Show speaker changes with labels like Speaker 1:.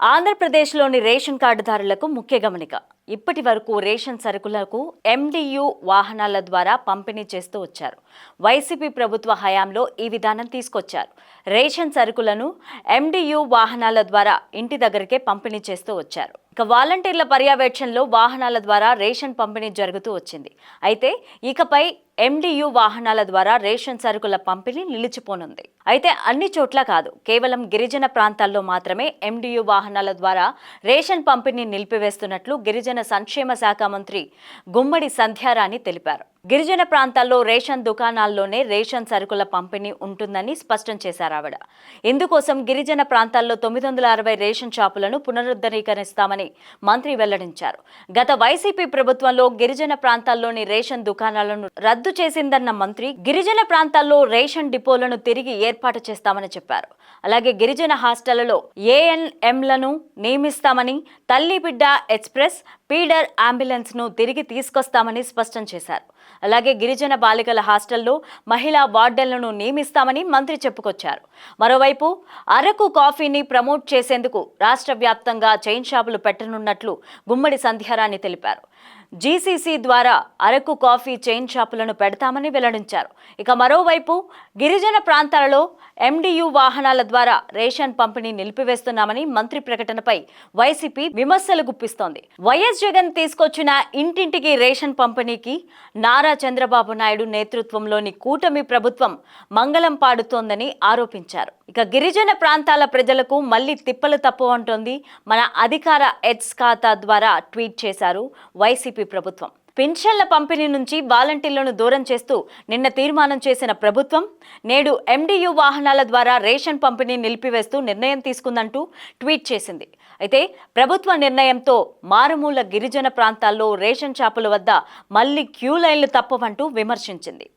Speaker 1: ఆంధ్రప్రదేశ్లోని రేషన్ కార్డుదారులకు ముఖ్య గమనిక. ఇప్పటి వరకు రేషన్ సరుకులకు ఎండియు వాహనాల ద్వారా పంపిణీ చేస్తూ వచ్చారు. వైసీపీ ప్రభుత్వ హయాంలో ఈ విధానం తీసుకొచ్చారు. రేషన్ సరుకులను ఎండియు వాహనాల ద్వారా ఇంటి దగ్గరికే పంపిణీ చేస్తూ వచ్చారు. ఇక వాలంటీర్ల పర్యవేక్షణలో వాహనాల ద్వారా రేషన్ పంపిణీ జరుగుతూ వచ్చింది. అయితే ఇకపై ఎండియు వాహనాల ద్వారా రేషన్ సరుకుల పంపిణీ నిలిచిపోనుంది. అయితే అన్ని చోట్ల కాదు కేవలం గిరిజన ప్రాంతాల్లో మాత్రమే ఎండియు వాహనాల ద్వారా రేషన్ పంపిణీ నిలిపివేస్తున్నట్లు గిరిజన సంక్షేమ శాఖ మంత్రి గుమ్మడి సంధ్యారాణి తెలిపారు. గిరిజన ప్రాంతాల్లో రేషన్ దుకాణాల్లోనే రేషన్ సరుకుల పంపిణీ ఉంటుందని స్పష్టం చేశారు ఆవిడ. ఇందుకోసం గిరిజన ప్రాంతాల్లో తొమ్మిది వందల అరవై రేషన్ షాపులను పునరుద్ధరీకరిస్తామని మంత్రి వెల్లడించారు. గత వైసీపీ ప్రభుత్వంలో గిరిజన ప్రాంతాల్లోని రేషన్ దుకాణాలను రద్దు చేసిందన్న మంత్రి గిరిజన ప్రాంతాల్లో రేషన్ డిపోలను తిరిగి ఏర్పాటు చేస్తామని చెప్పారు. అలాగే గిరిజన హాస్టళ్ళలో ఏఎన్ఎంలను నియమిస్తామని తల్లి బిడ్డ ఎక్స్ప్రెస్ పీడర్ అంబులెన్స్ను తిరిగి తీసుకొస్తామని స్పష్టం చేశారు. అలాగే గిరిజన బాలికల హాస్టల్లో మహిళా వార్డెన్లను నియమిస్తామని మంత్రి చెప్పుకొచ్చారు. మరోవైపు అరకు కాఫీని ప్రమోట్ చేసేందుకు రాష్ట్ర వ్యాప్తంగా చైన్ షాపులు పెట్టనున్నట్లు గుమ్మడి సంధ్యారాణి తెలిపారు. జీసీసీ ద్వారా అరకు కాఫీ చైన్ షాపులను పెడతామని వెల్లడించారు. ఇక మరోవైపు గిరిజన ప్రాంతాలలో ఎండియు వాహనాల ద్వారా రేషన్ పంపిణీ నిలిపివేస్తున్నామని మంత్రి ప్రకటనపై వైసీపీ విమర్శలు గుప్పిస్తోంది. వైఎస్ జగన్ తీసుకొచ్చిన ఇంటింటికి రేషన్ పంపిణీకి నారా చంద్రబాబు నాయుడు నేతృత్వంలోని కూటమి ప్రభుత్వం మంగళం పాడుతోందని ఆరోపించారు. ఇక గిరిజన ప్రాంతాల ప్రజలకు మళ్ళీ తిప్పలు తప్పు మన అధికార ఎడ్స్ ఖాతా ద్వారా ట్వీట్ చేశారు వైసీపీ ప్రభుత్వం. పింఛన్ల పంపిణీ నుంచి వాలంటీర్లను దూరం చేస్తూ నిన్న తీర్మానం చేసిన ప్రభుత్వం నేడు ఎండియు వాహనాల ద్వారా రేషన్ పంపిణీ నిలిపివేస్తూ నిర్ణయం తీసుకుందంటూ ట్వీట్ చేసింది. అయితే ప్రభుత్వ నిర్ణయంతో మారుమూల గిరిజన ప్రాంతాల్లో రేషన్ షాపుల వద్ద మళ్ళీ క్యూ లైన్లు తప్పవంటూ విమర్శించింది.